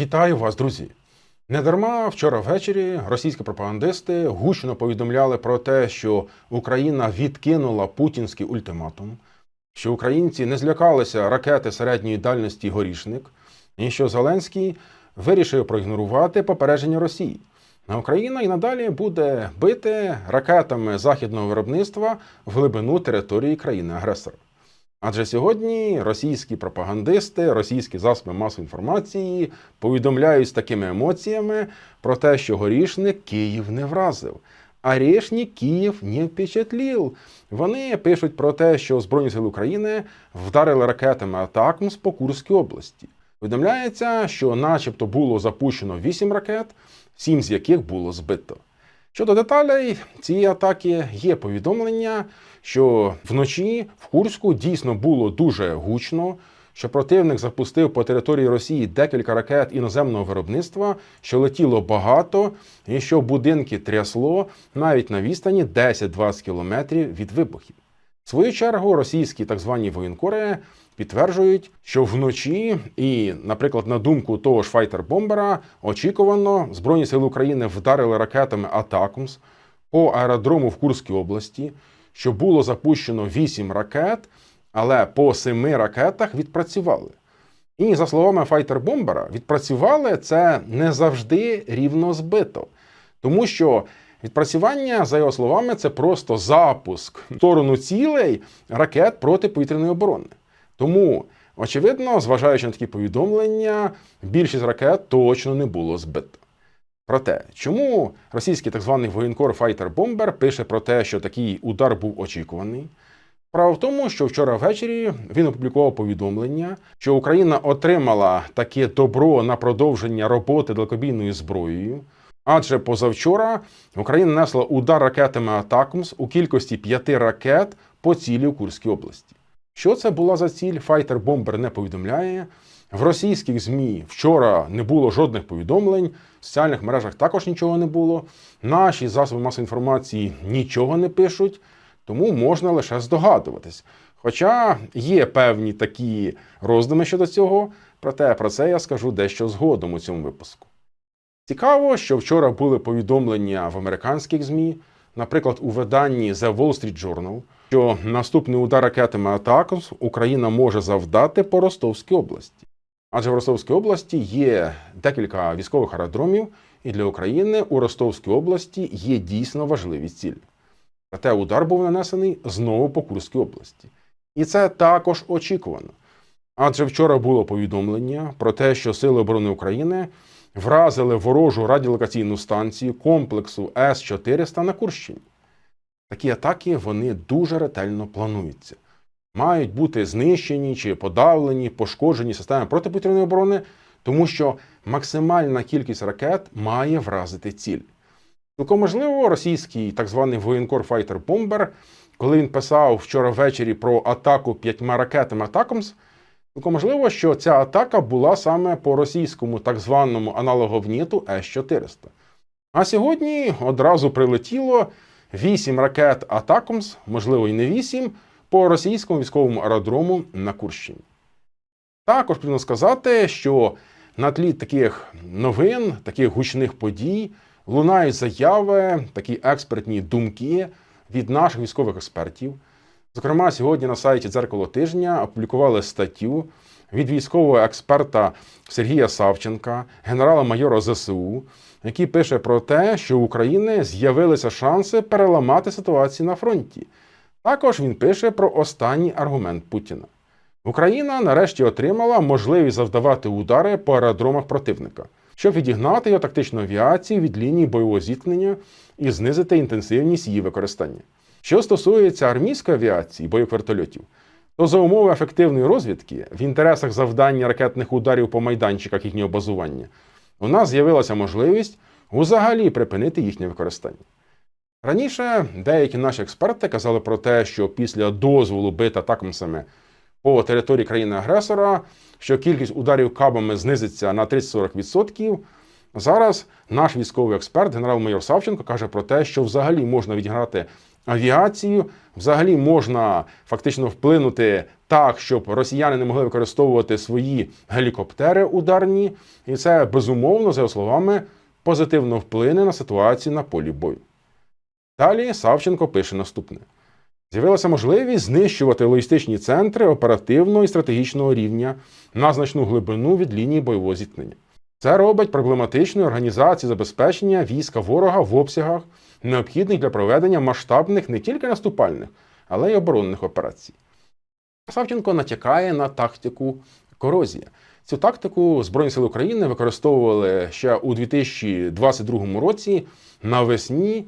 Вітаю вас, друзі! Недарма вчора ввечері російські пропагандисти гучно повідомляли про те, що Україна відкинула путінський ультиматум, що українці не злякалися ракети середньої дальності горішник, і що Зеленський вирішив проігнорувати попередження Росії. А Україна і надалі буде бити ракетами західного виробництва в глибину території країни-агресора. Адже сьогодні російські пропагандисти, російські засоби масової інформації повідомляють з такими емоціями про те, що горішник Київ не вразив. А Решник Київ не впечатлів. Вони пишуть про те, що Збройні сили України вдарили ракетами Атакмс по Курській області. Повідомляється, що, начебто, було запущено 8 ракет, 7 з яких було збито. Щодо деталей цієї атаки є повідомлення, що вночі в Курську дійсно було дуже гучно, що противник запустив по території Росії декілька ракет іноземного виробництва, що летіло багато, і що будинки трясло навіть на відстані 10-20 кілометрів від вибухів. В свою чергу російські так звані воєнкори підтверджують, що вночі, і, наприклад, на думку того ж файтер-бомбера, очікувано Збройні сили України вдарили ракетами Атакумс по аеродрому в Курській області, що було запущено 8 ракет, але по 7 ракетах відпрацювали. І за словами файтер-бомбера, відпрацювали це не завжди рівно збито, тому що відпрацювання, за його словами, це просто запуск в сторону цілей ракет протиповітряної оборони. Тому, очевидно, зважаючи на такі повідомлення, більшість ракет точно не було збито. Проте, чому російський так званий воєнкор Файтер Бомбер пише про те, що такий удар був очікуваний? Справа в тому, що вчора ввечері він опублікував повідомлення, що Україна отримала таке добро на продовження роботи далекобійною зброєю. Адже позавчора Україна несла удар ракетами Атакмс у кількості п'яти ракет по цілі у Курській області. Що це була за ціль? Файтер Бомбер не повідомляє. В російських ЗМІ вчора не було жодних повідомлень, в соціальних мережах також нічого не було. Наші засоби масової інформації нічого не пишуть, тому можна лише здогадуватись. Хоча є певні такі роздуми щодо цього, проте про це я скажу дещо згодом у цьому випуску. Цікаво, що вчора були повідомлення в американських ЗМІ, наприклад, у виданні The Wall Street Journal, що наступний удар ракетами Атакус Україна може завдати по Ростовській області. Адже в Ростовській області є декілька військових аеродромів, і для України у Ростовській області є дійсно важливі цілі. Проте удар був нанесений знову по Курській області. І це також очікувано. Адже вчора було повідомлення про те, що Сили оборони України вразили ворожу радіолокаційну станцію комплексу С-400 на Курщині. Такі атаки вони дуже ретельно плануються. Мають бути знищені чи подавлені, пошкоджені системи протиповітряної оборони, тому що максимальна кількість ракет має вразити ціль. Цілком можливо, російський так званий воєнкор Файтер Бомбер, коли він писав вчора ввечері про атаку п'ятьма ракетами Атакомс, цілком можливо, що ця атака була саме по російському так званому аналоговніту С-400. А сьогодні одразу прилетіло 8 ракет Атакомс, можливо, і не 8, по російському військовому аеродрому на Курщині. Також потрібно сказати, що на тлі таких новин, таких гучних подій лунають заяви, такі експертні думки від наших військових експертів. Зокрема, сьогодні на сайті Дзеркало тижня опублікували статтю від військового експерта Сергія Савченка, генерала-майора ЗСУ, який пише про те, що у України з'явилися шанси переламати ситуацію на фронті. Також він пише про останній аргумент Путіна. Україна нарешті отримала можливість завдавати удари по аеродромах противника, щоб відігнати його тактичну авіацію від лінії бойового зіткнення і знизити інтенсивність її використання. Що стосується армійської авіації, бойових вертольотів, то за умови ефективної розвідки в інтересах завдання ракетних ударів по майданчиках їхнього базування у нас з'явилася можливість взагалі припинити їхнє використання. Раніше деякі наші експерти казали про те, що після дозволу бити атакамсами по території країни-агресора, що кількість ударів кабами знизиться на 30-40%. Зараз наш військовий експерт, генерал-майор Савченко, каже про те, що взагалі можна відіграти авіацію. Взагалі можна фактично вплинути так, щоб росіяни не могли використовувати свої гелікоптери ударні, і це безумовно, за його словами, позитивно вплине на ситуацію на полі бою. Далі Савченко пише наступне: з'явилася можливість знищувати логістичні центри оперативного і стратегічного рівня на значну глибину від лінії бойового зіткнення. Це робить проблематичною організацію забезпечення війська ворога в обсягах, необхідних для проведення масштабних не тільки наступальних, але й оборонних операцій. Савченко натякає на тактику корозія. Цю тактику Збройні сили України використовували ще у 2022 році навесні,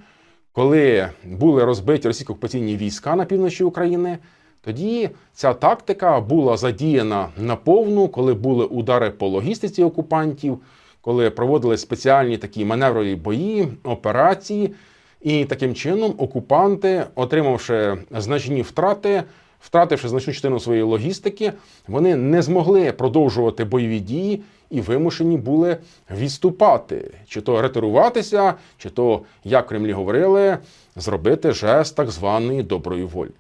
коли були розбиті російсько окупаційні війська на півночі України. Тоді ця тактика була задіяна наповну, коли були удари по логістиці окупантів, коли проводили спеціальні такі маневрові бої, операції. І таким чином окупанти, отримавши значні втрати, втративши значну частину своєї логістики, вони не змогли продовжувати бойові дії і вимушені були відступати, чи то ретируватися, чи то, як в Кремлі говорили, зробити жест так званої доброї волі.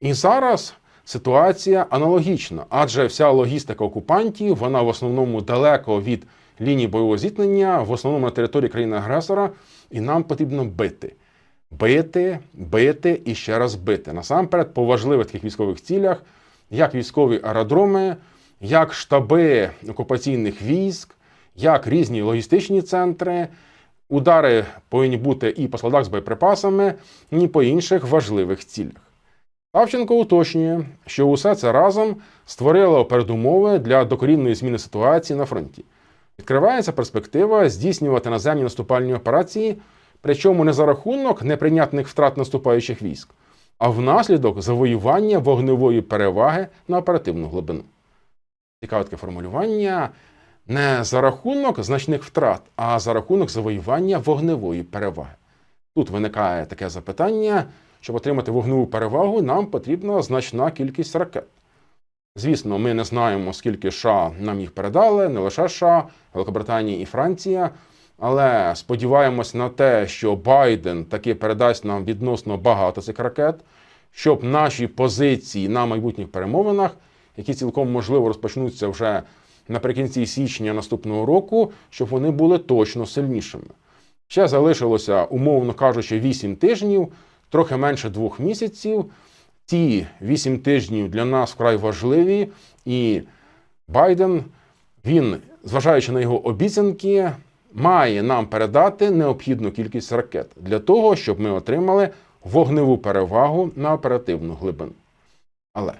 І зараз ситуація аналогічна, адже вся логістика окупантів, вона в основному далеко від лінії бойового зіткнення, в основному на території країни-агресора, і нам потрібно бити. Бити, бити і ще раз бити. Насамперед, по важливих таких військових цілях, як військові аеродроми, як штаби окупаційних військ, як різні логістичні центри. Удари повинні бути і по складах з боєприпасами, і по інших важливих цілях. Савченко уточнює, що усе це разом створило передумови для докорінної зміни ситуації на фронті. Відкривається перспектива здійснювати наземні наступальні операції, причому не за рахунок неприйнятних втрат наступаючих військ, а внаслідок завоювання вогневої переваги на оперативну глибину. Цікаве таке формулювання не за рахунок значних втрат, а за рахунок завоювання вогневої переваги. Тут виникає таке запитання. Щоб отримати вогневу перевагу, нам потрібна значна кількість ракет. Звісно, ми не знаємо, скільки США нам їх передали, не лише США, Великобританія і Франція. Але сподіваємось на те, що Байден таки передасть нам відносно багато цих ракет, щоб наші позиції на майбутніх перемовинах, які цілком можливо розпочнуться вже наприкінці січня наступного року, щоб вони були точно сильнішими. Ще залишилося, умовно кажучи, 8 тижнів трохи менше двох місяців. Ті вісім тижнів для нас вкрай важливі, і Байден, він, зважаючи на його обіцянки, має нам передати необхідну кількість ракет для того, щоб ми отримали вогневу перевагу на оперативну глибину. Але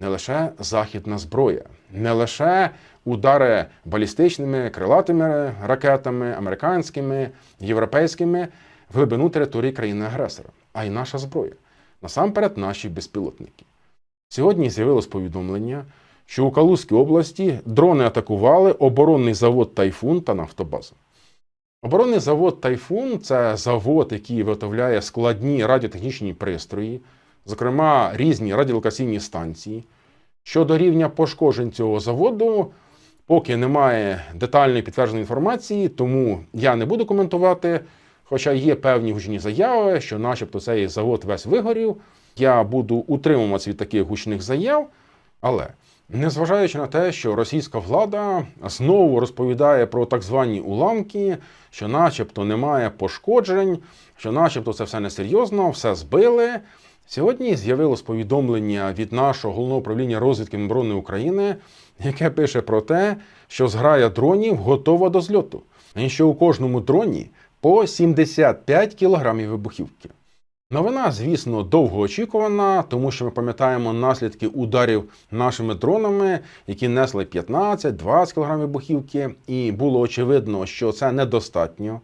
не лише західна зброя, не лише удари балістичними крилатими ракетами, американськими, європейськими в глибину території країни-агресора а й наша зброя. Насамперед, наші безпілотники. Сьогодні з'явилось повідомлення, що у Калузькій області дрони атакували оборонний завод Тайфун та нафтобазу. Оборонний завод Тайфун це завод, який виготовляє складні радіотехнічні пристрої, зокрема різні радіолокаційні станції. Щодо рівня пошкоджень цього заводу, поки немає детальної підтвердженої інформації, тому я не буду коментувати. Хоча є певні гучні заяви, що, начебто, цей завод весь вигорів. Я буду утримуватися від таких гучних заяв, але незважаючи на те, що російська влада знову розповідає про так звані уламки, що, начебто, немає пошкоджень, що, начебто, це все несерйозно, все збили. Сьогодні з'явилось повідомлення від нашого головного управління розвідки оборони України, яке пише про те, що зграя дронів готова до зльоту, і що у кожному дроні по 75 кілограмів вибухівки. Новина, звісно, довгоочікувана, тому що ми пам'ятаємо наслідки ударів нашими дронами, які несли 15-20 кг вибухівки, і було очевидно, що це недостатньо.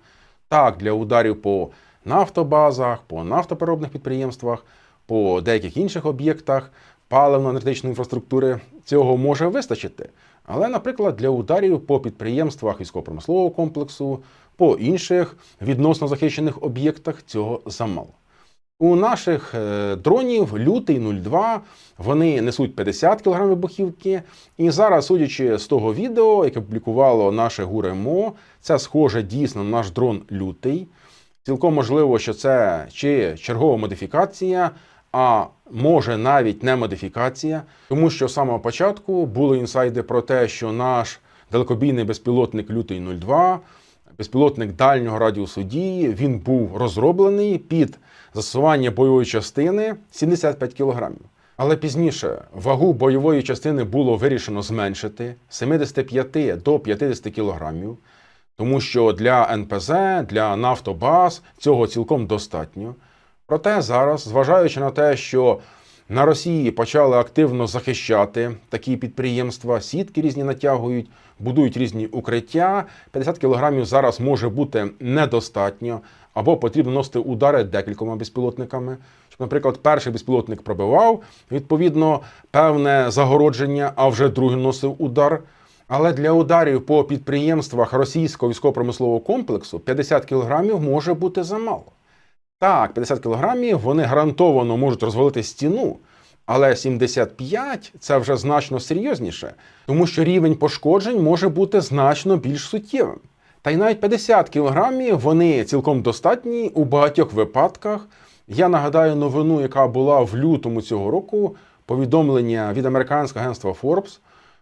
Так, для ударів по нафтобазах, по нафтопереробних підприємствах, по деяких інших об'єктах паливно-енергетичної інфраструктури цього може вистачити. Але, наприклад, для ударів по підприємствах військово-промислового комплексу, по інших відносно захищених об'єктах цього замало. У наших е, дронів лютий 02 вони несуть 50 кг вибухівки. І зараз, судячи з того відео, яке публікувало наше ГУРМО, це схоже дійсно на наш дрон лютий. Цілком можливо, що це чи чергова модифікація, а може навіть не модифікація, тому що з самого початку були інсайди про те, що наш далекобійний безпілотник Лютий 02, безпілотник дальнього радіусу дії, він був розроблений під застосування бойової частини 75 кілограмів. Але пізніше вагу бойової частини було вирішено зменшити з 75 до 50 кілограмів, тому що для НПЗ, для Нафтобаз цього цілком достатньо. Проте зараз, зважаючи на те, що на Росії почали активно захищати такі підприємства, сітки різні натягують, будують різні укриття. 50 кілограмів зараз може бути недостатньо, або потрібно носити удари декількома безпілотниками. Щоб, наприклад, перший безпілотник пробивав відповідно певне загородження, а вже другий носив удар. Але для ударів по підприємствах російського військово-промислового комплексу 50 кілограмів може бути замало. Так, 50 кілограмів вони гарантовано можуть розвалити стіну, але 75 це вже значно серйозніше, тому що рівень пошкоджень може бути значно більш суттєвим. Та й навіть 50 кілограмів вони цілком достатні у багатьох випадках. Я нагадаю новину, яка була в лютому цього року, повідомлення від американського агентства Forbes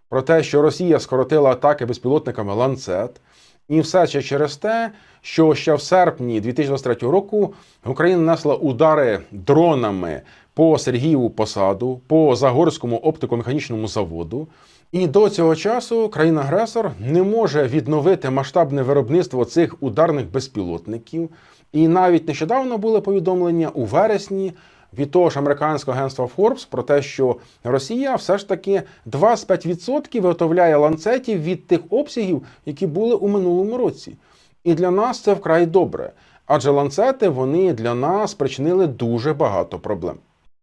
про те, що Росія скоротила атаки безпілотниками Ланцет. І все ще через те, що ще в серпні 2023 року Україна несла удари дронами по Сергієву посаду, по Загорському оптико-механічному заводу. І до цього часу країна-агресор не може відновити масштабне виробництво цих ударних безпілотників. І навіть нещодавно були повідомлення у вересні від того ж американського агентства Forbes про те, що Росія все ж таки 25% виготовляє ланцетів від тих обсягів, які були у минулому році. І для нас це вкрай добре. Адже ланцети вони для нас спричинили дуже багато проблем.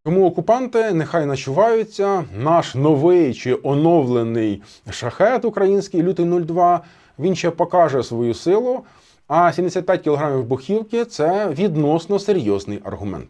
Тому окупанти нехай начуваються. Наш новий чи оновлений шахет український лютий 02, він ще покаже свою силу. А 75 кг вибухівки це відносно серйозний аргумент.